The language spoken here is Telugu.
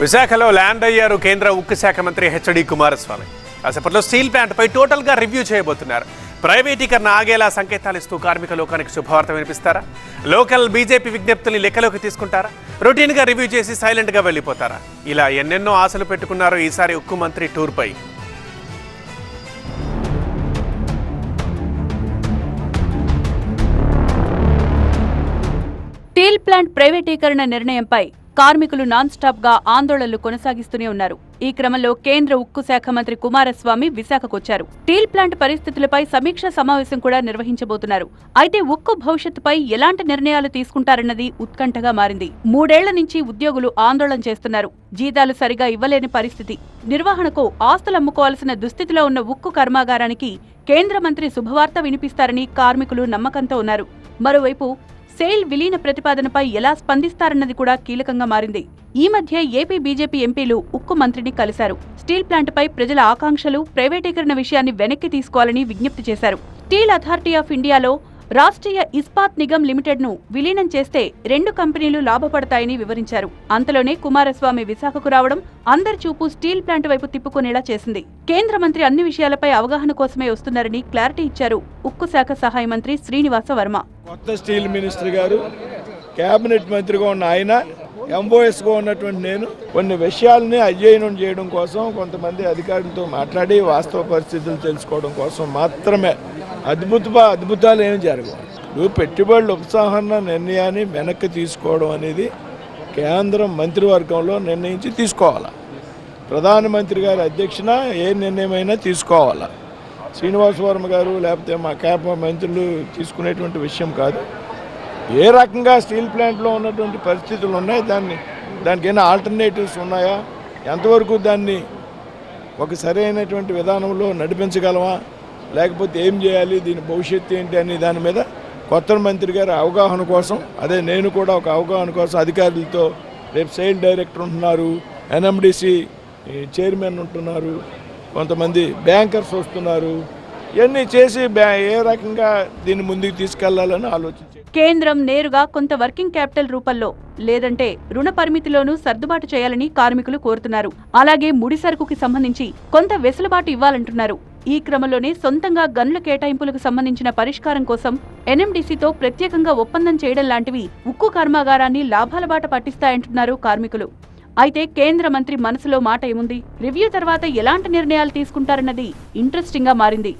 విశాఖలో ల్యాండ్ అయ్యారు కేంద్ర ఉక్కు శాఖ మంత్రి హెచ్డి కుమారస్వామి. కాసేపట్లో స్టీల్ ప్లాంట్పై టోటల్గా రివ్యూ చేయబోతున్నారు. ప్రైవేటీకరణ ఆగేలా సంకేతాలు ఇస్తూ కార్మిక లోకానికి శుభవార్త వినిపిస్తారా? లోకల్ బీజేపీ విజ్ఞప్తుల్ని లెక్కలోకి తీసుకుంటారా? రొటీన్గా రివ్యూ చేసి సైలెంట్గా వెళ్ళిపోతారా? ఇలా ఎన్నెన్నో ఆశలు పెట్టుకున్నారు ఈసారి ఉక్కు మంత్రి టూర్పై. స్టీల్ ప్లాంట్ ప్రైవేటీకరణ నిర్ణయంపై కార్మికులు నాన్ స్టాప్గా ఆందోళనలు కొనసాగిస్తూనే ఉన్నారు. ఈ క్రమంలో కేంద్ర ఉక్కు శాఖ మంత్రి కుమారస్వామి విశాఖకొచ్చారు. స్టీల్ ప్లాంట్ పరిస్థితులపై సమీక్ష సమావేశం కూడా నిర్వహించబోతున్నారు. అయితే ఉక్కు భవిష్యత్తుపై ఎలాంటి నిర్ణయాలు తీసుకుంటారన్నది ఉత్కంఠగా మారింది. మూడేళ్ళ నుంచి ఉద్యోగులు ఆందోళన చేస్తున్నారు. జీతాలు సరిగా ఇవ్వలేని పరిస్థితి. నిర్వహణకు ఆస్తులు అమ్ముకోవాల్సిన దుస్థితిలో ఉన్న ఉక్కు కర్మాగారానికి కేంద్ర మంత్రి శుభవార్త వినిపిస్తారని కార్మికులు నమ్మకంతో ఉన్నారు. మరోవైపు సెయిల్ విలీన ప్రతిపాదనపై ఎలా స్పందిస్తారన్నది కూడా కీలకంగా మారింది. ఈ మధ్య ఏపీ బీజేపీ ఎంపీలు ఉక్కు మంత్రిని కలిశారు. స్టీల్ ప్లాంట్పై ప్రజల ఆకాంక్షలు ప్రైవేటీకరణ విషయాన్ని వెనక్కి తీసుకోవాలని విజ్ఞప్తి చేశారు. స్టీల్ అథారిటీ ఆఫ్ ఇండియాలో రాష్ట్రీయ ఇస్పాత్ నిగమ్ లిమిటెడ్ను విలీనం చేస్తే రెండు కంపెనీలు లాభపడతాయని వివరించారు. అంతలోనే కుమారస్వామి విశాఖకు రావడం అందరి చూపు స్టీల్ ప్లాంట్ వైపు తిప్పుకునేలా చేసింది. కేంద్ర మంత్రి అన్ని విషయాలపై అవగాహన కోసమే వస్తున్నారని క్లారిటీ ఇచ్చారు ఉక్కు శాఖ సహాయ మంత్రి శ్రీనివాస వర్మ. కొత్త స్టీల్ మినిస్టర్ గారు కేబినెట్ మంత్రిగా ఉన్న ఆయన ఎంఓఎస్గా ఉన్నటువంటి నేను కొన్ని విషయాలని అధ్యయనం చేయడం కోసం కొంతమంది అధికారులతో మాట్లాడి వాస్తవ పరిస్థితులు తెలుసుకోవడం కోసం మాత్రమే అద్భుత అద్భుతాలు ఏమి జరగవు. ఇప్పుడు పెట్టుబడుల ఉత్సాహన నిర్ణయాన్ని వెనక్కి తీసుకోవడం అనేది కేంద్రం మంత్రివర్గంలో నిర్ణయించి తీసుకోవాలి. ప్రధానమంత్రి గారి అధ్యక్షన ఏ నిర్ణయమైనా తీసుకోవాలా. శ్రీనివాస వర్మ గారు లేకపోతే మా క్యాబ్ మంత్రులు తీసుకునేటువంటి విషయం కాదు. ఏ రకంగా స్టీల్ ప్లాంట్లో ఉన్నటువంటి పరిస్థితులు ఉన్నాయి? దాన్ని దానికి ఏమైనా ఆల్టర్నేటివ్స్ ఉన్నాయా? ఎంతవరకు దాన్ని ఒక సరైనటువంటి విధానంలో నడిపించగలమా? లేకపోతే ఏం చేయాలి? దీని భవిష్యత్తు ఏంటి అనే దాని మీద కొత్త మంత్రి గారి అవగాహన కోసం అదే నేను కూడా ఒక అవగాహన కోసం అధికారులతో రేపు సేల్ డైరెక్టర్ ఉంటున్నారు ఎన్ఎండిసి చైర్మన్ ఉంటున్నారు కొంతమంది బ్యాంకర్స్ వస్తున్నారు. ఇవన్నీ చేసి ఏ రకంగా దీన్ని ముందుకు తీసుకెళ్ళాలని ఆలోచించారు కేంద్రం నేరుగా కొంత వర్కింగ్ క్యాపిటల్ రూపంలో లేదంటే రుణ పరిమితిలోనూ సర్దుబాటు చేయాలని కార్మికులు కోరుతున్నారు. అలాగే ముడి సరుకుకి సంబంధించి కొంత వెసులుబాటు ఇవ్వాలంటున్నారు. ఈ క్రమంలోనే సొంతంగా గన్ల కేటాయింపులకు సంబంధించిన పరిష్కారం కోసం ఎన్ఎండిసితో ప్రత్యేకంగా ఒప్పందం చేయడం లాంటివి ఉక్కు కర్మాగారాన్ని లాభాల బాట పట్టిస్తాయంటున్నారు కార్మికులు. అయితే కేంద్ర మంత్రి మనసులో మాట ఏముంది? రివ్యూ తర్వాత ఎలాంటి నిర్ణయాలు తీసుకుంటారన్నది ఇంట్రెస్టింగ్గా మారింది.